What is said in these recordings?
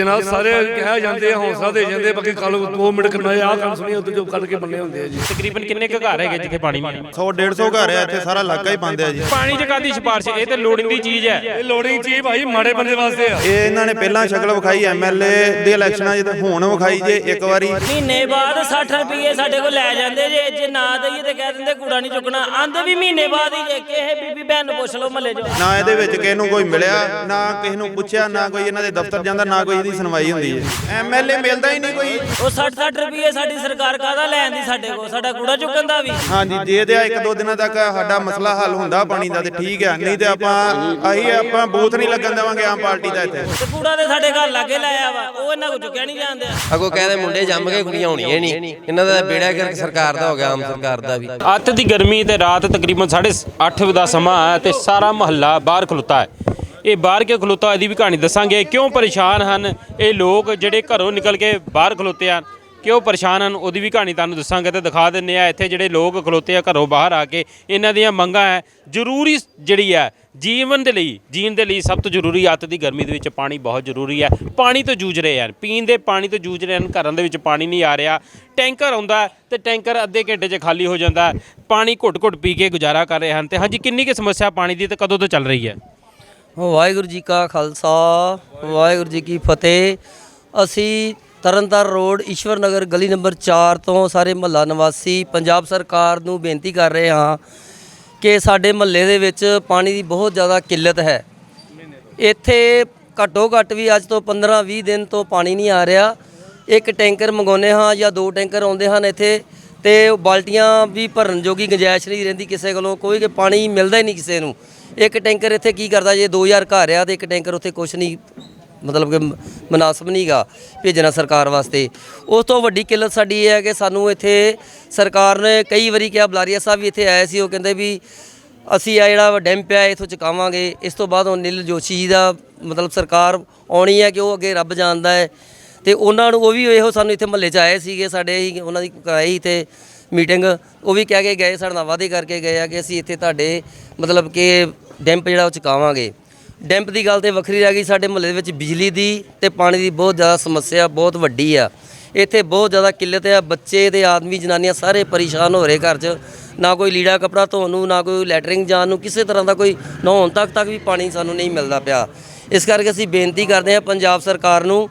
ਜਨਾਬ ਸਾਰੇ ਕਹਿ ਜਾਂਦੇ ਆ ਹੌਸਲਾ ਦੇ ਜਾਂਦੇ ਬਾਕੀ ਕੱਲ 2 ਮਿੰਟ ਕਰਨਾ ਆਹ ਕੰਮ ਸੁਣੀ ਉਦੋਂ ਜੋ ਕੱਢ ਕੇ ਬੰਨੇ ਹੁੰਦੇ ਆ ਜੀ। ਤਕਰੀਬਨ ਕਿੰਨੇ ਕੁ ਘਰ ਹੈਗੇ ਜਿੱਥੇ ਪਾਣੀ ਨਹੀਂ ਆਉਂਦਾ 100 150 ਘਰ ਆ ਇੱਥੇ ਸਾਰਾ ਇਲਾਕਾ ਹੀ ਬੰਦ ਆ ਜੀ। ਪਾਣੀ ਚ ਕਾਦੀ ਸਿਫਾਰਿਸ਼ ਇਹ ਤੇ ਲੋੜੀਂਦੀ ਚੀਜ਼ ਹੈ। ਇਹ ਲੋੜੀ ਚੀਜ਼ ਭਾਈ ਮਾੜੇ ਬੰਦੇ ਵਾਸਤੇ ਆ। ਇਹ ਇਹਨਾਂ ਨੇ ਪਹਿਲਾਂ ਸ਼ਕਲ ਵਿਖਾਈ ਐਮਐਲਏ ਦੇ ਇਲੈਕਸ਼ਨਾਂ ਤੇ ਹੁਣ ਵਿਖਾਈ ਜੇ ਇੱਕ ਵਾਰੀ। ਮਹੀਨੇ ਬਾਅਦ 60 ਰੁਪਏ ਸਾਡੇ ਕੋਲ ਲੈ ਜਾਂਦੇ ਜੇ ਜੇ ਨਾ ਦਈਏ ਤੇ ਕਹਿ ਦਿੰਦੇ ਕੂੜਾ ਨਹੀਂ ਚੁੱਕਣਾ। ਆਂਦੇ ਵੀ ਮਹੀਨੇ ਬਾਅਦ ਹੀ ਜੇ ਕਿਸੇ ਬੀਬੀ ਭੈਣ ਨੂੰ ਪੁੱਛ ਲਓ ਮਹੱਲੇ 'ਚ। ਨਾ ਇਹਦੇ ਵਿੱਚ ਕਿਸੇ ਨੂੰ ਕੋਈ ਮਿਲਿਆ ਨਾ ਕਿਸੇ ਨੂੰ ਪੁੱਛਿਆ ਨਾ ਕੋਈ ਇਹਨਾਂ ਦੇ ਦਫ਼ਤਰ ਜਾਂਦਾ ਨਾ ਕੋਈ ਇਹਦੀ ਸੁਣਵਾਈ ਹੁੰਦੀ ਹੈ। ਐਮਐਲਏ ਮਿਲਦਾ ਹੀ ਨਹੀਂ ਕੋਈ। ਉਹ 60 60 ਰੁਪਏ ਸਾਡੀ ਸਰਕਾਰ ਕਾਹਦਾ ਲੈਣ ਦੀ ਸਾਡੇ ਕੋਲ? ਸਾਡਾ ਕੂੜਾ ਚੁੱਕਣ ਦਾ ਵੀ। ਹਾਂਜੀ ਜੇ ਤੇ ਇੱਕ ਦੋ ਦਿਨਾਂ ਤੱਕ ਸਾਡਾ ਮਸਲਾ ਹੱਲ ਹੁੰਦਾ ਪਾਣੀ ਦਾ ਤੇ ਠੀਕ ਆ ਨਹੀਂ ਤੇ ਆਪਾਂ ਆਹੀ ਆਪਾਂ ਬੂਥ ਨਹੀਂ ਲੱਗਣ ਦੇਵਾਂਗੇ ਆਮ ਪਾਰਟੀ ਦਾ ਇੱਥੇ। ਤੇ ਕੂੜਾ ਤੇ ਸਾਡੇ ਘਰ ਲਾਗੇ ਲਾਇਆ ਵਾ। ਉਹ ਇਹਨਾਂ ਕੋ ਚੁੱਕਿਆ ਨਹੀਂ ਜਾਂਦੇ ਅਗੋ ਕਹਿੰਦੇ ਮੁੰਡੇ ਜੰਮ ਕੇ ਕੁੜੀਆਂ ਹੋਣੀਆਂ ਨਹੀਂ। ਇਹਨਾਂ ਦਾ ਬੇੜਾ ਗਰਕ ਸਰਕਾਰ ਦਾ ਹੋ ਗਿਆ ਆਮ ਸਰਕਾਰ ਦਾ ਵੀ। ਅੱਤ ਦੀ ਗਰਮੀ ਤੇ ਰਾਤ ਤਕਰੀਬਨ 8:30 ਦਾ ਸਮਾਂ ਹੈ ਤੇ ਸਾਰਾ ਮਹੱਲਾ ਬਾਹਰ ਖਲੋਤਾ ਹੈ। ਇਹ ਬਾਹਰ ਕਿਉਂ ਖਲੋਤਾ ਇਹਦੀ ਵੀ ਕਹਾਣੀ ਦੱਸਾਂਗੇ। ਕਿਉਂ ਪਰੇਸ਼ਾਨ ਹਨ ਇਹ ਲੋਕ ਜਿਹੜੇ ਘਰੋਂ ਨਿਕਲ ਕੇ ਬਾਹਰ ਖਲੋਤੇ ਹਨ ਕਿਉਂ ਪਰੇਸ਼ਾਨ ਹਨ? ਉਹਦੀ ਵੀ ਕਹਾਣੀ ਤੁਹਾਨੂੰ ਦੱਸਾਂਗੇ ਤੇ ਦਿਖਾ ਦਿੰਨੇ ਆ। ਇੱਥੇ ਜਿਹੜੇ ਲੋਕ ਖਲੋਤੇ ਆ ਘਰੋਂ ਬਾਹਰ ਆ ਕੇ, ਇਹਨਾਂ ਦੀਆਂ ਮੰਗਾਂ ਹੈ। ਜ਼ਰੂਰੀ ਜਿਹੜੀ ਹੈ, ਜੀਵਨ ਦੇ ਲਈ, ਜੀਣ ਦੇ ਲਈ ਸਭ ਤੋਂ ਜ਼ਰੂਰੀ ਅੱਤ ਦੀ ਗਰਮੀ ਦੇ ਵਿੱਚ ਪਾਣੀ ਬਹੁਤ ਜ਼ਰੂਰੀ ਹੈ। ਪਾਣੀ ਤੋਂ ਜੂਝ ਰਹੇ ਹਨ। ਪੀਣ ਦੇ ਪਾਣੀ ਤੋਂ ਜੂਝ ਰਹੇ ਹਨ। ਘਰਾਂ ਦੇ ਵਿੱਚ ਪਾਣੀ ਨਹੀਂ ਆ ਰਿਹਾ। ਟੈਂਕਰ ਆਉਂਦਾ ਹੈ ਤੇ ਟੈਂਕਰ ਅੱਧੇ ਘੰਟੇ 'ਚ ਖਾਲੀ ਹੋ ਜਾਂਦਾ ਪਾਣੀ ਘੁੱਟ-ਘੁੱਟ ਪੀ ਕੇ ਗੁਜ਼ਾਰਾ ਕਰ ਰਹੇ ਹਨ ਤੇ ਹਾਂਜੀ, ਕਿੰਨੀ ਕੁ ਸਮੱਸਿਆ ਪਾਣੀ ਦੀ ਤੇ ਕਦੋਂ ਤੋਂ ਚੱਲ ਰਹੀ ਹੈ? ਵਾਹਿਗੁਰੂ ਜੀ ਕਾ ਖਾਲਸਾ, ਵਾਹਿਗੁਰੂ ਜੀ ਕੀ ਫਤਿਹ। ਅਸੀਂ ਤਰਨਤਾਰਨ ਰੋਡ ਈਸ਼ਵਰ ਨਗਰ ਗਲੀ ਨੰਬਰ 4 ਤੋਂ ਸਾਰੇ ਮਹੱਲਾ ਨਿਵਾਸੀ ਪੰਜਾਬ ਸਰਕਾਰ ਨੂੰ ਬੇਨਤੀ ਕਰ ਰਹੇ ਹਾਂ ਕਿ ਸਾਡੇ ਮਹੱਲੇ ਦੇ ਵਿੱਚ ਪਾਣੀ ਦੀ ਬਹੁਤ ਜ਼ਿਆਦਾ ਕਿੱਲਤ ਹੈ। ਇੱਥੇ ਘੱਟੋ ਘੱਟ ਵੀ ਅੱਜ ਤੋਂ 15-20 ਦਿਨ ਤੋਂ ਪਾਣੀ ਨਹੀਂ ਆ ਰਿਹਾ। ਇੱਕ ਟੈਂਕਰ ਮੰਗਾਉਂਦੇ ਹਾਂ ਜਾਂ ਦੋ ਟੈਂਕਰ ਆਉਂਦੇ ਹਨ ਇੱਥੇ ਤੇ ਬਾਲਟੀਆਂ ਵੀ ਭਰਨ ਜੋਗੀ ਗੁੰਜਾਇਸ਼ ਨਹੀਂ ਰਹਿੰਦੀ ਕਿਸੇ ਕੋਲੋਂ, ਕੋਈ ਕਿ ਪਾਣੀ ਮਿਲਦਾ ਹੀ ਨਹੀਂ ਕਿਸੇ ਨੂੰ। ਇੱਕ ਟੈਂਕਰ ਇੱਥੇ ਕੀ ਕਰਦਾ ਜੇ 2000 ਘਰ ਆ ਤੇ ਇੱਕ ਟੈਂਕਰ ਉੱਥੇ ਕੁਛ ਨਹੀਂ, ਮਤਲਬ ਕਿ ਮ- ਮੁਨਾਸਬ ਨਹੀਂਗਾ ਭੇਜਣਾ ਸਰਕਾਰ ਵਾਸਤੇ। ਉਸ ਤੋਂ ਵੱਡੀ ਕਿੱਲਤ ਸਾਡੀ ਇਹ ਹੈ ਕਿ ਸਾਨੂੰ ਇੱਥੇ ਸਰਕਾਰ ਨੇ ਕਈ ਵਾਰੀ ਕਿਹਾ, ਬਲਾਰੀਆ ਸਾਹਿਬ ਵੀ ਇੱਥੇ ਆਏ ਸੀ, ਉਹ ਕਹਿੰਦੇ ਵੀ ਅਸੀਂ ਆ ਜਿਹੜਾ ਡੈਮ ਪਿਆ ਇਥੋਂ ਚੁਕਾਵਾਂਗੇ। ਇਸ ਤੋਂ ਬਾਅਦ ਉਹ ਨਿਲ ਜੋਸ਼ੀ ਜੀ ਦਾ ਮਤਲਬ ਸਰਕਾਰ ਆਉਣੀ ਹੈ ਕਿ ਉਹ ਅੱਗੇ ਰੱਬ ਜਾਣਦਾ ਹੈ। ਤੇ ਉਹਨਾਂ ਨੂੰ ਉਹ ਵੀ ਇਹੋ ਸਾਨੂੰ ਇੱਥੇ ਮਹੱਲੇ 'ਚ ਆਏ ਸੀਗੇ, ਸਾਡੇ ਹੀ, ਉਹਨਾਂ ਦੀ ਕਰਾਈ ਤੇ ਮੀਟਿੰਗ, ਉਹ ਵੀ ਕਹਿ ਕੇ ਗਏ, ਸਾਡੇ ਨਾਲ ਵਾਅਦੇ ਕਰਕੇ ਗਏ ਆ ਕਿ ਅਸੀਂ ਇੱਥੇ ਤੁਹਾਡੇ, ਮਤਲਬ ਕਿ ਡੈਂਪ ਜਿਹੜਾ ਉਹ ਚੁਕਾਵਾਂਗੇ। ਡੈਂਪ ਦੀ ਗੱਲ ਤੇ ਵੱਖਰੀ ਰਹਿ ਗਈ, ਸਾਡੇ ਮੁਹੱਲੇ ਦੇ ਵਿੱਚ ਬਿਜਲੀ ਦੀ ਤੇ ਪਾਣੀ ਦੀ ਬਹੁਤ ਜ਼ਿਆਦਾ ਸਮੱਸਿਆ ਬਹੁਤ ਵੱਡੀ ਆ। ਇੱਥੇ ਬਹੁਤ ਜ਼ਿਆਦਾ ਕਿੱਲਤ ਆ, ਬੱਚੇ ਤੇ ਆਦਮੀ, ਜਨਾਨੀਆਂ ਸਾਰੇ ਪਰੇਸ਼ਾਨ ਹੋ ਰਹੇ ਘਰ 'ਚ। ਨਾ ਕੋਈ ਲੀੜਾ ਕਪੜਾ ਧੋਣ ਨੂੰ, ਨਾ ਕੋਈ ਲੈਟਰਿੰਗ ਜਾਣ ਨੂੰ, ਕਿਸੇ ਤਰ੍ਹਾਂ ਦਾ ਕੋਈ ਨਹਾਉਣ ਤੱਕ ਤੱਕ ਵੀ ਪਾਣੀ ਸਾਨੂੰ ਨਹੀਂ ਮਿਲਦਾ ਪਿਆ। ਇਸ ਕਰਕੇ ਅਸੀਂ ਬੇਨਤੀ ਕਰਦੇ ਹਾਂ ਪੰਜਾਬ ਸਰਕਾਰ ਨੂੰ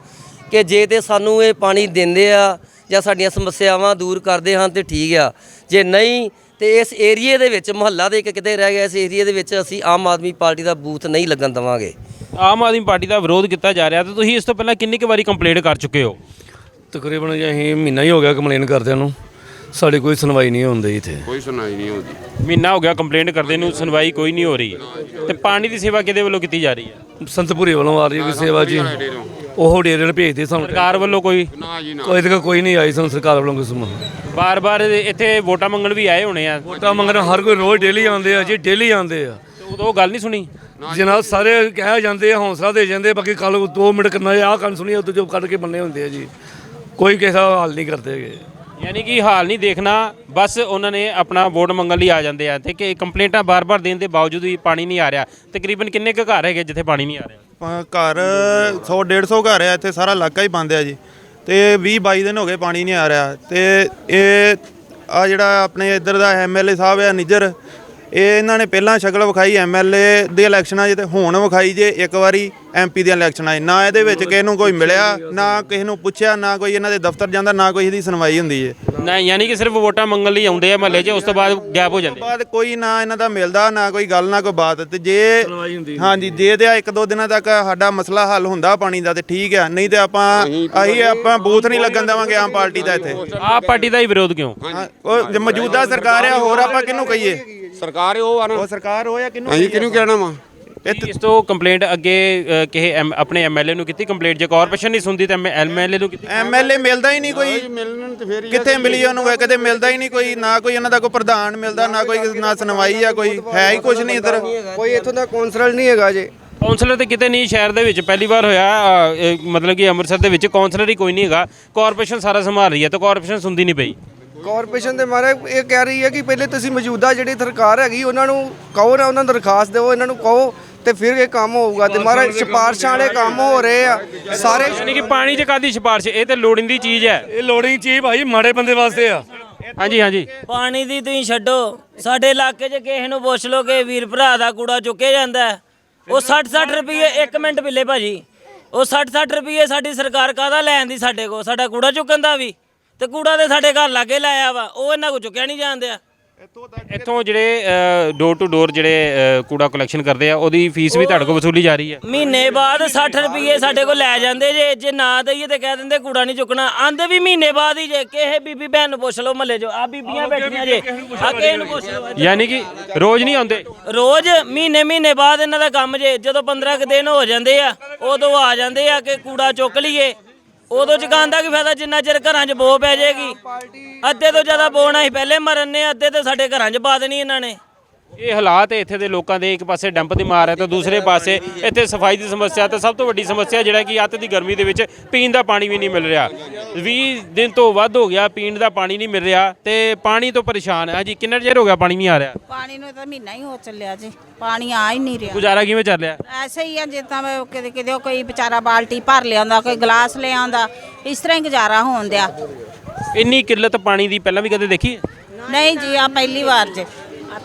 ਕਿ ਜੇ ਤੇ ਸਾਨੂੰ ਇਹ ਪਾਣੀ ਦਿੰਦੇ ਆ ਜਾਂ ਸਾਡੀਆਂ ਸਮੱਸਿਆਵਾਂ ਦੂਰ ਕਰਦੇ ਹਨ ਤੇ ਠੀਕ ਆ। ਜੇ ਨਹੀਂ ਤੇ ਇਸ ਏਰੀਏ ਦੇ ਵਿੱਚ ਮੁਹੱਲਾ ਦੇ ਇੱਕ ਕਿਤੇ ਰਹਿ ਗਿਆ ਇਸ ਏਰੀਏ ਦੇ ਵਿੱਚ ਅਸੀਂ ਆਮ ਆਦਮੀ ਪਾਰਟੀ ਦਾ ਬੂਥ ਨਹੀਂ ਲੱਗਣ ਦੇਵਾਂਗੇ। ਆਮ ਆਦਮੀ ਪਾਰਟੀ ਦਾ ਵਿਰੋਧ ਕੀਤਾ ਜਾ ਰਿਹਾ ਤੇ ਤੁਸੀਂ ਇਸ ਤੋਂ ਪਹਿਲਾਂ ਕਿੰਨੀ ਕੁ ਵਾਰੀ ਕੰਪਲੇਂਟ ਕਰ ਚੁੱਕੇ ਹੋ? ਤਕਰੀਬਨ ਜੀ ਅਸੀਂ ਮਹੀਨਾ ਹੀ ਹੋ ਗਿਆ ਕੰਪਲੇਨ ਕਰਦਿਆਂ ਨੂੰ। ਸਾਡੀ ਕੋਈ ਸੁਣਵਾਈ ਨਹੀਂ ਹੁੰਦੀ ਇੱਥੇ। ਕੋਈ ਸੁਣਾਈ ਨਹੀਂ ਹੁੰਦੀ। ਮਹੀਨਾ ਹੋ ਗਿਆ ਕੰਪਲੇਂਟ ਕਰਦੇ ਨੂੰ ਸੁਣਵਾਈ ਕੋਈ ਨਹੀਂ ਹੋ ਰਹੀ। ਤੇ ਪਾਣੀ ਦੀ ਸੇਵਾ ਕਿਹਦੇ ਵੱਲੋਂ ਕੀਤੀ ਜਾ ਰਹੀ ਹੈ? ਸੰਤਪੁਰੀ ਵੱਲੋਂ ਆ ਰਹੀ ਹੈ ਸੇਵਾ ਜੀ। ਉਹ ਡੇਰੇ ਨੂੰ ਭੇਜਦੇ ਸਾਨੂੰ ਸਰਕਾਰ ਵੱਲੋਂ ਕੋਈ? ਨਾ ਜੀ ਨਾ। ਕੋਈ ਤੱਕ ਕੋਈ ਨਹੀਂ ਆਈ ਸਾਨੂੰ ਸਰਕਾਰ ਵੱਲੋਂ ਕੋਈ ਸਮਾਂ ਬਾਰ-ਬਾਰ ਇੱਥੇ ਵੋਟਾਂ ਮੰਗਣ ਵੀ ਆਏ ਹੋਣੇ ਆ। ਵੋਟਾਂ ਮੰਗਣ ਹਰ ਕੋਈ ਰੋਜ਼ ਡੇਲੀ ਆਉਂਦੇ ਆ ਜੀ ਡੇਲੀ ਆਉਂਦੇ ਆ। ਤੇ ਉਦੋਂ ਉਹ ਗੱਲ ਨਹੀਂ ਸੁਣੀ? ਜਨਾਬ ਸਾਰੇ ਕਹਿ ਜਾਂਦੇ ਆ ਹੌਸਲਾ ਦੇ ਜਾਂਦੇ ਬਾਕੀ ਕੱਲ 2 ਮਿੰਟ ਕਰਨਾ ਆਹ ਕੰਮ ਸੁਣੀ ਉਦੋਂ ਜੋ ਕੱਢ ਕੇ ਬੰਨੇ ਹੁੰਦੇ ਆ ਜੀ। ਕੋਈ ਕਿਸੇ ਦਾ ਹੱਲ ਨਹੀਂ ਕਰਦੇ ਹੈਗੇ। ਯਾਨੀ ਕਿ ਹਾਲ ਨਹੀਂ ਦੇਖਣਾ ਬਸ ਉਹਨਾਂ ਨੇ ਆਪਣਾ ਵੋਟ ਮੰਗਣ ਲਈ ਆ ਜਾਂਦੇ ਆ। ਤੇ ਕਿ ਕੰਪਲੇਂਟਾਂ ਬਾਰ-ਬਾਰ ਦੇਣ ਦੇ ਬਾਵਜੂਦ ਵੀ ਪਾਣੀ ਨਹੀਂ ਆ ਰਿਹਾ। ਤਕਰੀਬਨ ਕਿੰਨੇ ਕੁ ਘਰ ਹੈਗੇ ਜਿੱਥੇ ਪਾਣੀ ਨਹੀਂ ਆ ਰਿਹਾ? ਪ- ਘਰ 100 150 ਘਰ ਆ, ਇੱਥੇ ਸਾਰਾ ਇਲਾਕਾ ਹੀ ਬੰਦ ਆ ਜੀ। ਤੇ 20 22 ਦਿਨ ਹੋ ਗਏ ਪਾਣੀ ਨਹੀਂ ਆ ਰਿਹਾ। ਤੇ ਇਹ, ਆ ਜਿਹੜਾ ਆਪਣੇ ਇੱਧਰ ਦਾ ਐਮਐਲਏ ਸਾਹਿਬ ਆ, ਨਿੱਜਰ ਇਹ ਇਹਨਾਂ ਨੇ ਪਹਿਲਾਂ ਸ਼ਕਲ ਵਿਖਾਈ ਐਮਐਲਏ ਦੇ ਇਲੈਕਸ਼ਨਾਂ 'ਚ ਤੇ ਹੁਣ ਵਿਖਾਈ ਜੇ ਇੱਕ ਵਾਰੀ ਐਮਪੀ ਦੀਆਂ ਇਲੈਕਸ਼ਨਾਂ 'ਚ ਨਾ ਇਹਦੇ ਵਿੱਚ ਕਿਸੇ ਨੂੰ ਕੋਈ ਮਿਲਿਆ ਨਾ ਕਿਸੇ ਨੂੰ ਪੁੱਛਿਆ ਨਾ ਕੋਈ ਇਹਨਾਂ ਦੇ ਦਫ਼ਤਰ ਜਾਂਦਾ ਨਾ ਕੋਈ ਇਹਦੀ ਸੁਣਵਾਈ ਹੁੰਦੀ ਹੈ ਨਾ ਯਾਨੀ ਕਿ ਸਿਰਫ ਵੋਟਾਂ ਮੰਗਣ ਲਈ ਆਉਂਦੇ ਆ ਮਹੱਲੇ 'ਚ ਉਸ ਤੋਂ ਬਾਅਦ ਗਾਇਬ ਹੋ ਜਾਂਦੇ ਬਾਅਦ ਕੋਈ ਨਾ ਇਹਨਾਂ ਦਾ ਮਿਲਦਾ ਨਾ ਕੋਈ ਗੱਲ ਨਾ ਕੋਈ ਬਾਤ। ਤੇ ਜੇ ਹਾਂਜੀ ਜੇ ਤੇ ਆ ਇੱਕ ਦੋ ਦਿਨਾਂ ਤੱਕ ਸਾਡਾ ਮਸਲਾ ਹੱਲ ਹੁੰਦਾ ਪਾਣੀ ਦਾ ਤੇ ਠੀਕ ਆ ਨਹੀਂ ਤੇ ਆਪਾਂ ਆਹੀ ਆਪਾਂ ਬੂਥ ਨਹੀਂ ਲੱਗਣ ਦੇਵਾਂਗੇ ਆਮ ਪਾਰਟੀ ਦਾ ਇੱਥੇ। ਆਪ ਪਾਰਟੀ ਦਾ ਹੀ ਵਿਰੋਧ ਕਿਉਂ? ਉਹ ਮੌਜੂਦਾ ਸਰਕਾਰ ਆ ਹੋਰ ਆਪਾਂ ਕਿਹਨੂੰ ਕਹੀਏ? ਸਰਕਾਰ ਉਹ ਆ ਨਾ। ਉਹ ਸਰਕਾਰ ਉਹ ਆ ਕਿਹਨੂੰ ਅਸੀਂ ਕਿਹਨੂੰ ਕਹਿਣਾ ਵਾ? ਇਸ ਤੋਂ ਕੰਪਲੇਂਟ ਅੱਗੇ ਅ, ਕਿਸੇ ਐਮ- ਆਪਣੇ ਐਮਐਲਏ ਨੂੰ ਕੀਤੀ ਕੰਪਲੇਂਟ ਜੇ ਕਾਰਪੋਰੇਸ਼ਨ ਨਹੀਂ ਸੁਣਦੀ ਤਾਂ ਐਮਐਲਏ ਨੂੰ ਕੀਤੀ ਐਮਐਲਏ ਮਿਲਦਾ ਹੀ ਨਹੀਂ ਕੋਈ। ਮਿਲਣ ਤੇ ਫੇਰ ਕਿੱਥੇ ਮਿਲੀ ਉਹਨੂੰ? ਕਦੇ ਮਿਲਦਾ ਹੀ ਨਹੀਂ ਕੋਈ ਨਾ ਕੋਈ ਇਹਨਾਂ ਦਾ ਕੋਈ ਪ੍ਰਧਾਨ ਮਿਲਦਾ ਨਾ ਕੋਈ ਨਾ ਸੁਣਵਾਈ ਆ ਕੋਈ। ਹੈ ਹੀ ਕੁਝ ਨਹੀਂ ਇੱਧਰ। ਕੋਈ ਇੱਥੋਂ ਦਾ ਕੌਂਸਲਰ ਨਹੀਂ ਹੈਗਾ ਜੇ। ਕਾਉਂਸਲਰ ਤੇ ਕਿਤੇ ਨਹੀਂ ਸ਼ਹਿਰ ਦੇ ਵਿੱਚ ਪਹਿਲੀ ਵਾਰ ਹੋਇਆ ਅ, ਇਹ ਮਤਲਬ ਕਿ ਅੰਮ੍ਰਿਤਸਰ ਦੇ ਵਿੱਚ ਕਾਉਂਸਲਰ ਹੀ ਕੋਈ ਨਹੀਂ ਹੈਗਾ। ਕਾਰਪੋਰੇਸ਼ਨ ਸਾਰਾ ਸੰਭਾਲ ਰਹੀ ਹੈ ਤਾਂ ਕਾਰਪੋਰੇਸ਼ਨ ਸੁਣਦੀ ਨਹੀਂ ਪਈ। ਕਾਰਪੋਰੇਸ਼ਨ ਦੇ ਮਾਰੇ ਇਹ ਕਹਿ ਰਹੀ ਹੈ ਕਿ ਪਹਿਲੇ ਤੁਸੀਂ ਮੌਜੂਦਾ ਜਿਹੜੀ ਸਰਕਾਰ ਹੈਗੀ ਉਹਨਾਂ ਨੂੰ ਕਹੋ ਨਾ ਉਹਨਾਂ ਨੂੰ ਦਰਖਾਸਤ ਦਿਓ ਇਹਨਾਂ ਨੂੰ ਕਹੋ ਤੇ ਫਿਰ ਇਹ ਕੰਮ ਹੋਊਗਾ। ਤੇ ਮਹਾਰਾਜ ਸਿਫਾਰਸ਼ਾਂ ਵਾਲੇ ਕੰਮ ਹੋ ਰਹੇ ਆ। ਸਾਰੇ ਯਾਨੀ ਕਿ ਪਾਣੀ 'ਚ ਕਾਦੀ ਸਿਫਾਰਿਸ਼ ਇਹ ਤੇ ਲੋੜੀਂਦੀ ਚੀਜ਼ ਹੈ। ਇਹ ਲੋੜਿੰਗ ਚੀਜ਼ ਭਾਈ ਮਾੜੇ ਬੰਦੇ ਵਾਸਤੇ ਆ। ਹਾਂਜੀ ਹਾਂਜੀ। ਪਾਣੀ ਦੀ ਤੁਸੀਂ ਛੱਡੋ। ਸਾਡੇ ਇਲਾਕੇ 'ਚ ਕਿਸੇ ਨੂੰ ਪੁੱਛ ਲਓ ਕਿ ਵੀਰ ਭਰਾ ਦਾ ਕੂੜਾ ਚੁੱਕਿਆ ਜਾਂਦਾ ਹੈ। ਉਹ 60 60 ਰੁਪਏ 1 ਮਿੰਟ ਬਿੱਲੇ ਭਾਜੀ। ਉਹ 60 60 ਰੁਪਏ ਸਾਡੀ ਸਰਕਾਰ ਕਾਹਦਾ ਲੈਣ ਦੀ ਸਾਡੇ ਕੋਲ? ਸਾਡਾ ਕੂੜਾ ਚੁੱਕਣ ਦਾ ਵੀ। ਤੇ ਕੂੜਾ ਤੇ ਸਾਡੇ ਘਰ ਲਾਗੇ ਲਾਇਆ ਵਾ ਉਹ ਇਹਨਾਂ ਕੋ ਚੁੱਕਿਆ ਨਹੀਂ ਜਾਂਦਿਆ ਇੱਥੋਂ ਜਿਹੜੇ ਡੋਰ ਟੂ ਡੋਰ ਜਿਹੜੇ ਅ, ਕੂੜਾ ਕਲੈਕਸ਼ਨ ਕਰਦੇ ਆ ਉਹਦੀ ਫੀਸ ਵੀ ਤੁਹਾਡੇ ਕੋਲ ਵਸੂਲੀ ਜਾ ਰਹੀ ਹੈ ਮਹੀਨੇ ਬਾਅਦ 60 ਰੁਪਏ ਸਾਡੇ ਕੋਲ ਲੈ ਜਾਂਦੇ ਜੇ ਜੇ ਨਾ ਦਈਏ ਤੇ ਕਹਿ ਦਿੰਦੇ ਕੂੜਾ ਨਹੀਂ ਚੁੱਕਣਾ। ਆਂਦੇ ਵੀ ਮਹੀਨੇ ਬਾਅਦ ਹੀ ਜੇ ਕਿਸੇ ਬੀਬੀ ਭੈਣ ਨੂੰ ਪੁੱਛ ਲਓ ਮਹੱਲੇ 'ਚ ਆ ਬੀਬੀਆਂ ਬੈਠੀਆਂ ਜੇ ਆ ਕਿਸੇ ਨੂੰ ਪੁੱਛ ਲਓ। ਯਾਨੀ ਕਿ ਰੋਜ਼ ਨਹੀਂ ਆਉਂਦੇ? ਰੋਜ਼ ਮਹੀਨੇ ਮਹੀਨੇ ਬਾਅਦ ਇਹਨਾਂ ਦਾ ਕੰਮ ਜੇ ਜਦੋਂ 15 ਕੁ ਦਿਨ ਹੋ ਜਾਂਦੇ ਆ ਉਦੋਂ ਆ ਜਾਂਦੇ ਆ ਕਿ ਕੂੜਾ ਚੁੱਕ ਲਈਏ। ਉਦੋਂ ਚੁਕਾਉਣ ਦਾ ਕੀ ਫਾਇਦਾ? ਜਿੰਨਾ ਚਿਰ ਘਰਾਂ 'ਚ ਬੋ ਪੈ ਜਾਏਗੀ। ਅੱਧੇ ਤੋਂ ਜ਼ਿਆਦਾ ਬੋਣਾ ਅਸੀਂ ਪਹਿਲੇ ਮਰਨ ਨੇ ਅੱਧੇ ਤੇ ਸਾਡੇ ਘਰਾਂ 'ਚ ਪਾ ਦੇਣੀ ਇਹਨਾਂ ਨੇ। ਇਹ ਹਾਲਾਤ ਇੱਥੇ ਦੇ ਲੋਕਾਂ ਦੇ ਇੱਕ ਪਾਸੇ ਡੰਪ ਦੀ ਮਾਰ ਹੈ ਤੇ ਦੂਸਰੇ ਪਾਸੇ ਇੱਥੇ ਸਫ਼ਾਈ ਦੀ ਸਮੱਸਿਆ ਤੇ ਸਭ ਤੋਂ ਵੱਡੀ ਸਮੱਸਿਆ ਜਿਹੜਾ ਕਿ ਅੱਤ ਦੀ ਗਰਮੀ ਦੇ ਵਿੱਚ ਪੀਣ ਦਾ ਪਾਣੀ ਵੀ ਨਹੀਂ ਮਿਲ ਰਿਹਾ। 20 ਦਿਨ ਤੋਂ ਵੱਧ ਹੋ ਗਿਆ ਪੀਣ ਦਾ ਪਾਣੀ ਨਹੀਂ ਮਿਲ ਰਿਹਾ ਤੇ ਪਾਣੀ ਤੋਂ ਪਰੇਸ਼ਾਨ ਹੈ। ਜੀ ਕਿੰਨਾ ਚਿਰ ਹੋ ਗਿਆ ਪਾਣੀ ਨਹੀਂ ਆ ਰਿਹਾ? ਪਾਣੀ ਨੂੰ ਤਾਂ ਮਹੀਨਾ ਹੀ ਹੋ ਚੱਲਿਆ ਜੀ। ਪਾਣੀ ਆ ਹੀ ਨਹੀਂ ਰਿਹਾ। ਗੁਜ਼ਾਰਾ ਕਿਵੇਂ ਚੱਲ ਰਿਹਾ? ਐਸੇ ਹੀ ਆ ਜਿੱਦਾਂ ਕਿਤੇ ਕਿਤੇ ਕੋਈ ਵਿਚਾਰਾ ਬਾਲਟੀ ਭਰ ਲਿਆਉਂਦਾ ਕੋਈ ਗਲਾਸ ਲੈ ਆਉਂਦਾ ਇਸ ਤਰ੍ਹਾਂ ਹੀ ਗੁਜ਼ਾਰਾ ਹੋਣ ਦਿਆ। ਇੰਨੀ ਕਿੱਲਤ ਪਾਣੀ ਦੀ ਪਹਿਲਾਂ ਵੀ ਕਦੇ ਦੇਖੀ? ਨਹੀਂ ਜੀ ਆ ਪਹਿਲੀ ਵਾਰ ਜੇ।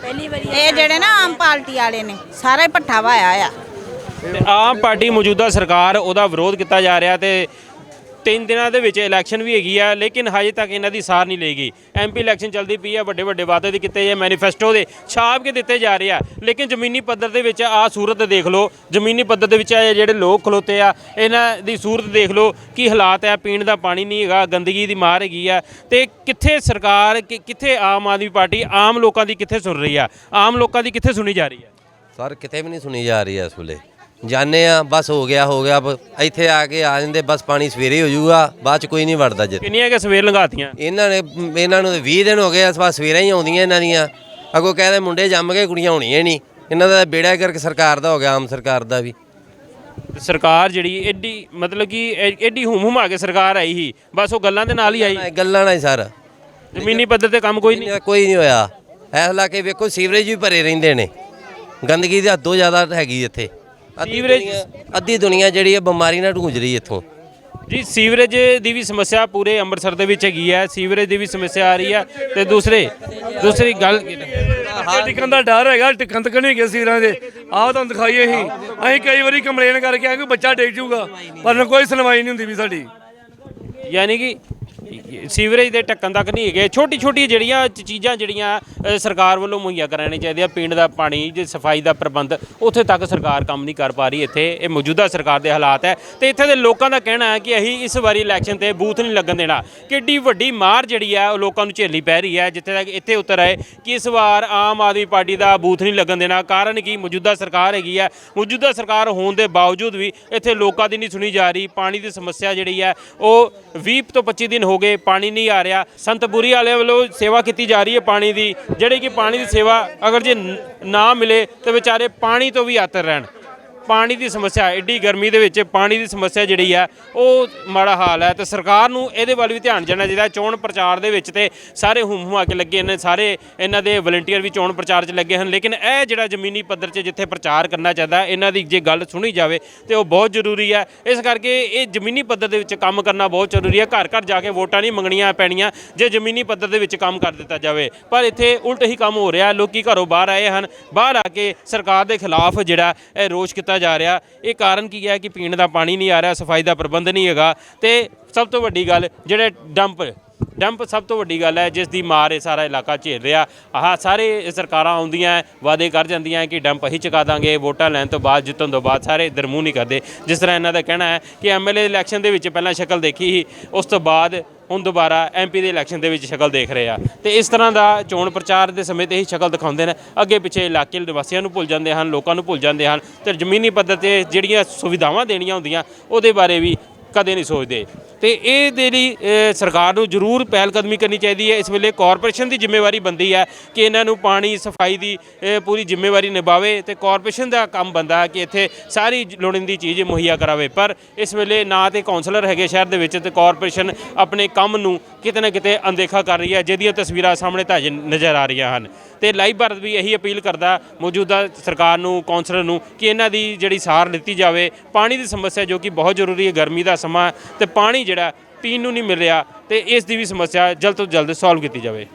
ਪਹਿਲੀ ਵਾਰੀ ਇਹ ਜਿਹੜੇ ਨਾ ਆਮ ਪਾਰਟੀ ਵਾਲੇ ਨੇ ਸਾਰਾ ਹੀ ਪੱਠਾ ਵਾਇਆ ਆ। ਤੇ ਆਮ ਪਾਰਟੀ ਮੌਜੂਦਾ ਸਰਕਾਰ ਉਹਦਾ ਵਿਰੋਧ ਕੀਤਾ ਜਾ ਰਿਹਾ ਤੇ ਤਿੰਨ ਦਿਨਾਂ ਦੇ ਵਿੱਚ ਇਲੈਕਸ਼ਨ ਵੀ ਹੈਗੀ ਆ, ਲੇਕਿਨ ਹਜੇ ਤੱਕ ਇਹਨਾਂ ਦੀ ਸਾਰ ਨਹੀਂ ਲਈ ਗਈ। ਐਮਪੀ ਇਲੈਕਸ਼ਨ ਚੱਲਦੀ ਪਈ ਆ ਵੱਡੇ ਵੱਡੇ ਵਾਅਦੇ ਦੇ ਕੀਤੇ ਜਾਂ ਮੈਨੀਫੈਸਟੋ ਦੇ ਛਾਪ ਕੇ ਦਿੱਤੇ ਜਾ ਰਹੇ ਆ। ਲੇਕਿਨ ਜ਼ਮੀਨੀ ਪੱਧਰ ਦੇ ਵਿੱਚ ਆ ਸੂਰਤ ਦੇਖ ਲਓ, ਜ਼ਮੀਨੀ ਪੱਧਰ ਦੇ ਵਿੱਚ ਇਹ ਜਿਹੜੇ ਲੋਕ ਖਲੋਤੇ ਆ, ਇਹਨਾਂ ਦੀ ਸੂਰਤ ਦੇਖ ਲਓ, ਕੀ ਹਾਲਾਤ ਆ, ਪੀਣ ਦਾ ਪਾਣੀ ਨਹੀਂ ਹੈਗਾ, ਗੰਦਗੀ ਦੀ ਮਾਰ ਹੈਗੀ ਆ। ਤੇ ਕਿੱਥੇ ਸਰਕਾਰ, ਕਿ- ਕਿੱਥੇ ਆਮ ਆਦਮੀ ਪਾਰਟੀ ਆਮ ਲੋਕਾਂ ਦੀ ਕਿੱਥੇ ਸੁਣ ਰਹੀ ਆ? ਆਮ ਲੋਕਾਂ ਦੀ ਕਿੱਥੇ ਸੁਣੀ ਜਾ ਰਹੀ ਆ? ਸਰ, ਕਿਤੇ ਵੀ ਨਹੀਂ ਸੁਣੀ ਜਾ ਰਹੀ ਹੈ ਇਸ ਵੇਲੇ। ਜਾਣੇ ਆ ਬਸ ਹੋ ਗਿਆ ਹੋ ਗਿਆ ਬ- ਇੱਥੇ ਆ ਕੇ ਆ ਜਾਂਦੇ ਬਸ ਪਾਣੀ ਸਵੇਰੇ ਹੋ ਜਾਊਗਾ ਬਾਅਦ ਚ ਕੋਈ ਨਹੀਂ ਵੜਦਾ ਜੇ ਕਿੰਨੀਆਂ ਕਿ ਸਵੇਰ ਲੰਘਾਤੀਆਂ? ਇਹਨਾਂ ਨੇ ਇਹਨਾਂ ਨੂੰ 20 ਦਿਨ ਹੋ ਗਏ ਇਸ ਵਾਰ ਸਵੇਰੇ ਹੀ ਆਉਂਦੀਆਂ ਇਹਨਾਂ ਦੀਆਂ। ਅੱਗੋਂ ਕਹਿੰਦੇ ਮੁੰਡੇ ਜੰਮ ਗਏ ਕੁੜੀਆਂ ਹੋਣੀਆਂ ਹੀ ਨਹੀਂ। ਇਹਨਾਂ ਦਾ ਬੇੜਾ ਕਰਕੇ ਸਰਕਾਰ ਦਾ ਹੋ ਗਿਆ ਆਮ ਸਰਕਾਰ ਦਾ ਵੀ। ਤੇ ਸਰਕਾਰ ਜਿਹੜੀ ਐਡੀ ਮਤਲਬ ਕਿ ਐ- ਐਡੀ ਹੁਮ ਹੁਮਾ ਕੇ ਸਰਕਾਰ ਆਈ ਸੀ। ਬਸ ਉਹ ਗੱਲਾਂ ਦੇ ਨਾਲ ਹੀ ਆਈ। ਗੱਲਾਂ ਨਾਲ ਹੀ ਸਰ। ਜ਼ਮੀਨੀ ਪੱਧਰ ਤੇ ਕੰਮ ਕੋਈ ਨਹੀਂ। ਨਹੀਂ, ਕੋਈ ਨਹੀਂ ਹੋਇਆ। ਇਸ ਇਲਾਕੇ ਵੇਖੋ ਸੀਵਰੇਜ ਵੀ ਭਰੇ ਰਹਿੰਦੇ ਨੇ। ਗੰਦਗੀ ਦੀ ਹੱਦੋਂ ਜ਼ਿਆਦਾ ਹੈਗੀ ਇੱਥੇ। ਅੱਧੀ ਸੀਵਰੇਜ- ਦੁਨੀਆ- ਅੱਧੀ ਦੁਨੀਆ ਜਿਹੜੀ ਹੈ ਬਿਮਾਰੀ ਨਾਲ ਢੂੰਝ ਰਹੀ ਇੱਥੋਂ। ਜੀ ਸੀਵਰੇਜ ਦੀ ਵੀ ਸਮੱਸਿਆ ਪੂਰੇ ਅੰਮ੍ਰਿਤਸਰ ਦੇ ਵਿੱਚ ਹੈਗੀ ਹੈ ਸੀਵਰੇਜ ਦੀ ਵੀ ਸਮੱਸਿਆ ਆ ਰਹੀ ਹੈ ਤੇ ਦੂਸਰੇ ਦੂਸਰੀ ਗੱਲ ਅੱਗੇ ਟਿਕਣ ਦਾ ਡਰ ਹੈਗਾ ਟਿਕਣ ਤੱਕ ਨਹੀਂ ਗਏ ਸੀਰਾਂ ਦੇ। ਆਹ ਤੁਹਾਨੂੰ ਦਿਖਾਈਏ ਅਸੀਂ। ਅਸੀਂ ਕਈ ਵਾਰੀ ਕੰਪਲੇਨ ਕਰਕੇ ਆਏ ਕਿ ਬੱਚਾ ਡਿੱਗ ਜਾਊਗਾ ਪਰ ਕੋਈ ਸੁਣਵਾਈ ਨਹੀਂ ਹੁੰਦੀ ਵੀ ਸਾਡੀ। ਯਾਨੀ ਕਿ ਸੀਵਰੇਜ ਦੇ ਢੱਕਣ ਤੱਕ ਨਹੀਂ ਹੈਗੇ। ਛੋਟੀ ਛੋਟੀ ਜਿਹੜੀਆਂ ਚ- ਚੀਜ਼ਾਂ ਜਿਹੜੀਆਂ ਅ, ਸਰਕਾਰ ਵੱਲੋਂ ਮੁਹੱਈਆ ਕਰਾਉਣੀਆਂ ਚਾਹੀਦੀਆਂ ਪੀਣ ਦਾ ਪਾਣੀ ਜੇ ਸਫ਼ਾਈ ਦਾ ਪ੍ਰਬੰਧ ਉੱਥੇ ਤੱਕ ਸਰਕਾਰ ਕੰਮ ਨਹੀਂ ਕਰ ਪਾ ਰਹੀ। ਇੱਥੇ ਇਹ ਮੌਜੂਦਾ ਸਰਕਾਰ ਦੇ ਹਾਲਾਤ ਹੈ। ਤੇ ਇੱਥੇ ਦੇ ਲੋਕਾਂ ਦਾ ਕਹਿਣਾ ਹੈ ਕਿ ਅਸੀਂ ਇਸ ਵਾਰੀ ਇਲੈਕਸ਼ਨ ਤੇ ਬੂਥ ਨਹੀਂ ਲੱਗਣ ਦੇਣਾ। ਕਿੱਡੀ ਵੱਡੀ ਮਾਰ ਜਿਹੜੀ ਹੈ ਉਹ ਲੋਕਾਂ ਨੂੰ ਝੇਲਣੀ ਪੈ ਰਹੀ ਹੈ ਜਿੱਥੇ ਤੱਕ ਇੱਥੇ ਉਤਰ ਆਏ ਕਿ ਇਸ ਵਾਰ ਆਮ ਆਦਮੀ ਪਾਰਟੀ ਦਾ ਬੂਥ ਨਹੀਂ ਲੱਗਣ ਦੇਣਾ। ਕਾਰਨ ਕੀ? ਮੌਜੂਦਾ ਸਰਕਾਰ ਹੈਗੀ ਹੈ। ਮੌਜੂਦਾ ਸਰਕਾਰ ਹੋਣ ਦੇ ਬਾਵਜੂਦ ਵੀ ਇੱਥੇ ਲੋਕਾਂ ਦੀ ਨਹੀਂ ਸੁਣੀ ਜਾ ਰਹੀ। ਪਾਣੀ ਦੀ ਸਮੱਸਿਆ ਜਿਹੜੀ ਹੈ ਉਹ 20 ਤੋਂ 25 ਦਿਨ ਹੋ ਹੋ ਗਏ, ਪਾਣੀ ਨਹੀਂ ਆ ਰਿਹਾ। ਸੰਤਪੁਰੀ ਵਾਲਿਆਂ ਵੱਲੋਂ ਸੇਵਾ ਕੀਤੀ ਜਾ ਰਹੀ ਹੈ ਪਾਣੀ ਦੀ, ਜਿਹੜੀ ਕਿ ਪਾਣੀ ਦੀ ਸੇਵਾ ਅਗਰ ਜੇ ਨਾ ਮਿਲੇ, ਤੇ ਵਿਚਾਰੇ ਪਾਣੀ ਤੋਂ ਵੀ ਆਤਰ ਰਹਿਣ। ਪਾਣੀ ਦੀ ਸਮੱਸਿਆ ਐਡੀ ਗਰਮੀ ਦੇ ਵਿੱਚ ਪਾਣੀ ਦੀ ਸਮੱਸਿਆ ਜਿਹੜੀ ਆ, ਉਹ ਮਾੜਾ ਹਾਲ ਹੈ ਤੇ ਸਰਕਾਰ ਨੂੰ ਇਹਦੇ ਵੱਲ ਵੀ ਧਿਆਨ ਦੇਣਾ ਚਾਹੀਦਾ। ਚੋਣ ਪ੍ਰਚਾਰ ਦੇ ਵਿੱਚ ਤੇ ਸਾਰੇ ਹੁਮ ਹੁਮਾ ਕੇ ਲੱਗੇ ਨੇ, ਸਾਰੇ ਇਹਨਾਂ ਦੇ ਵਲੰਟੀਅਰ ਵੀ ਚੋਣ ਪ੍ਰਚਾਰ 'ਚ ਲੱਗੇ ਹਨ। ਲੇਕਿਨ ਇਹ ਜਿਹੜਾ ਜ਼ਮੀਨੀ ਪੱਧਰ 'ਚ ਜਿੱਥੇ ਪ੍ਰਚਾਰ ਕਰਨਾ ਚਾਹੀਦਾ, ਇਹਨਾਂ ਦੀ ਜੇ ਗੱਲ ਸੁਣੀ ਜਾਵੇ ਤੇ ਉਹ ਬਹੁਤ ਜ਼ਰੂਰੀ ਹੈ ਇਸ ਕਰਕੇ ਇਹ ਜ਼ਮੀਨੀ ਪੱਧਰ ਦੇ ਵਿੱਚ ਕੰਮ ਕਰਨਾ ਬਹੁਤ ਜ਼ਰੂਰੀ ਹੈ ਘਰ ਘਰ ਜਾ ਕੇ ਵੋਟਾਂ ਨਹੀਂ ਮੰਗਣੀਆਂ ਪੈਣੀਆਂ, ਜੇ ਜ਼ਮੀਨੀ ਪੱਧਰ ਦੇ ਵਿੱਚ ਕੰਮ ਕਰ ਦਿੱਤਾ ਜਾਵੇ। ਪਰ ਇੱਥੇ ਉਲਟ ਹੀ ਕੰਮ ਹੋ ਰਿਹਾ। ਲੋਕੀ ਘਰੋਂ ਬਾਹਰ ਆਏ ਹਨ। ਬਾਹਰ ਆ ਕੇ ਸਰਕਾਰ ਦੇ ਖਿਲਾਫ ਜਿਹੜਾ ਇਹ ਰੋਸ਼ ਕੀਤਾ ਜਾ ਰਿਹਾ। ਇਹ ਕਾਰਨ ਕੀ ਹੈ ਕਿ ਪੀਣ ਦਾ ਪਾਣੀ ਨਹੀਂ ਆ ਰਿਹਾ, ਸਫ਼ਾਈ ਦਾ ਪ੍ਰਬੰਧ ਨਹੀਂ ਹੈਗਾ ਤੇ ਸਭ ਤੋਂ ਵੱਡੀ ਗੱਲ ਜਿਹੜੇ ਡੰਪ ਡੰਪ ਸਭ ਤੋਂ ਵੱਡੀ ਗੱਲ ਹੈ ਜਿਸ ਦੀ ਮਾਰ ਇਹ ਸਾਰਾ ਇਲਾਕਾ ਝੇਲ ਰਿਹਾ। ਆਹ ਸਾਰੇ ਸਰਕਾਰਾਂ ਆਉਂਦੀਆਂ, ਵਾਅਦੇ ਕਰ ਜਾਂਦੀਆਂ ਕਿ ਡੰਪ ਅਸੀਂ ਚੁਕਾ ਦਾਂਗੇ, ਵੋਟਾਂ ਲੈਣ ਤੋਂ ਬਾਅਦ, ਜਿੱਤਣ ਤੋਂ ਬਾਅਦ ਸਾਰੇ ਇਧਰ ਮੂੰਹ ਨਹੀਂ ਕਰਦੇ। ਜਿਸ ਤਰ੍ਹਾਂ ਇਹਨਾਂ ਦਾ ਕਹਿਣਾ ਹੈ ਕਿ ਐਮਐਲਏ ਇਲੈਕਸ਼ਨ ਦੇ ਵਿੱਚ ਪਹਿਲਾਂ ਸ਼ਕਲ ਦੇਖੀ ਸੀ, ਉਸ ਤੋਂ ਬਾਅਦ ਹੁਣ ਦੁਬਾਰਾ ਐਮਪੀ ਦੇ ਇਲੈਕਸ਼ਨ ਦੇ ਵਿੱਚ ਸ਼ਕਲ ਦੇਖ ਰਹੇ ਆ। ਤੇ ਇਸ ਤਰ੍ਹਾਂ ਦਾ ਚੋਣ ਪ੍ਰਚਾਰ ਦੇ ਸਮੇਂ ਤੇ ਹੀ ਸ਼ਕਲ ਦਿਖਾਉਂਦੇ ਨੇ। ਅੱਗੇ ਪਿੱਛੇ ਇਲਾਕੇ ਨਿਵਾਸੀਆਂ ਨੂੰ ਭੁੱਲ ਜਾਂਦੇ ਹਨ, ਲੋਕਾਂ ਨੂੰ ਭੁੱਲ ਜਾਂਦੇ ਹਨ ਤੇ ਜ਼ਮੀਨੀ ਪੱਧਰ ਤੇ ਜਿਹੜੀਆਂ ਸੁਵਿਧਾਵਾਂ ਦੇਣੀਆਂ ਹੁੰਦੀਆਂ, ਉਹਦੇ ਬਾਰੇ ਵੀ ਕਦੇ ਨਹੀਂ ਸੋਚਦੇ। ਤੇ ਇਹ ਦੇ ਲਈ ਅ, ਸਰਕਾਰ ਨੂੰ ਜ਼ਰੂਰ ਪਹਿਲ ਕਦਮੀ ਕਰਨੀ ਚਾਹੀਦੀ ਹੈ। ਇਸ ਵੇਲੇ ਕਾਰਪੋਰੇਸ਼ਨ ਦੀ ਜ਼ਿੰਮੇਵਾਰੀ ਬੰਦੀ ਹੈ ਕਿ ਇਹਨਾਂ ਨੂੰ ਪਾਣੀ ਸਫ਼ਾਈ ਦੀ ਅ, ਪੂਰੀ ਜ਼ਿੰਮੇਵਾਰੀ ਨਿਭਾਵੇ ਤੇ ਕਾਰਪੋਰੇਸ਼ਨ ਦਾ ਕੰਮ ਬੰਦਾ ਹੈ ਕਿ ਇੱਥੇ ਸਾਰੀ ਜ- ਲੋੜੀਂਦੀ ਚੀਜ਼ ਮੁਹੱਈਆ ਕਰਾਵੇ। ਪਰ ਇਸ ਵੇਲੇ ਨਾ ਤੇ ਕਾਉਂਸਲਰ ਹੈਗੇ ਸ਼ਹਿਰ ਦੇ ਵਿੱਚ ਤੇ ਕਾਰਪੋਰੇਸ਼ਨ ਆਪਣੇ ਕੰਮ ਨੂੰ ਕਿਤੇ ਨਾ ਕਿਤੇ ਅਣਦੇਖਾ ਕਰ ਰਹੀ ਹੈ ਜਿਹਦੀਆਂ ਤਸਵੀਰਾਂ ਸਾਹਮਣੇ ਤਾਂ ਅਜੇ ਨਜ਼ਰ ਆ ਰਹੀਆਂ ਹਨ। ਤੇ ਲਾਈਵ ਭਾਰਤ ਵੀ ਇਹੀ ਅਪੀਲ ਕਰਦਾ ਮੌਜੂਦਾ ਸਰਕਾਰ ਨੂੰ ਕੌਂਸਲਰ ਨੂੰ ਕਿ ਇਹਨਾਂ ਦੀ ਜਿਹੜੀ ਸਾਰ ਲਿੱਤੀ ਜਾਵੇ। ਪਾਣੀ ਦੀ ਸਮੱਸਿਆ ਜੋ ਕਿ ਬਹੁਤ ਜ਼ਰੂਰੀ ਹੈ ਗਰਮੀ ਦਾ ਸਮਾਂ ਹੈ ਤੇ ਪਾਣੀ ਜਿਹੜਾ ਪੀਣ ਨੂੰ ਨਹੀਂ ਮਿਲ ਰਿਹਾ ਤੇ ਇਸ ਦੀ ਵੀ ਸਮੱਸਿਆ ਜਲਦ ਤੋਂ ਜਲਦ ਸੋਲਵ ਕੀਤੀ ਜਾਵੇ।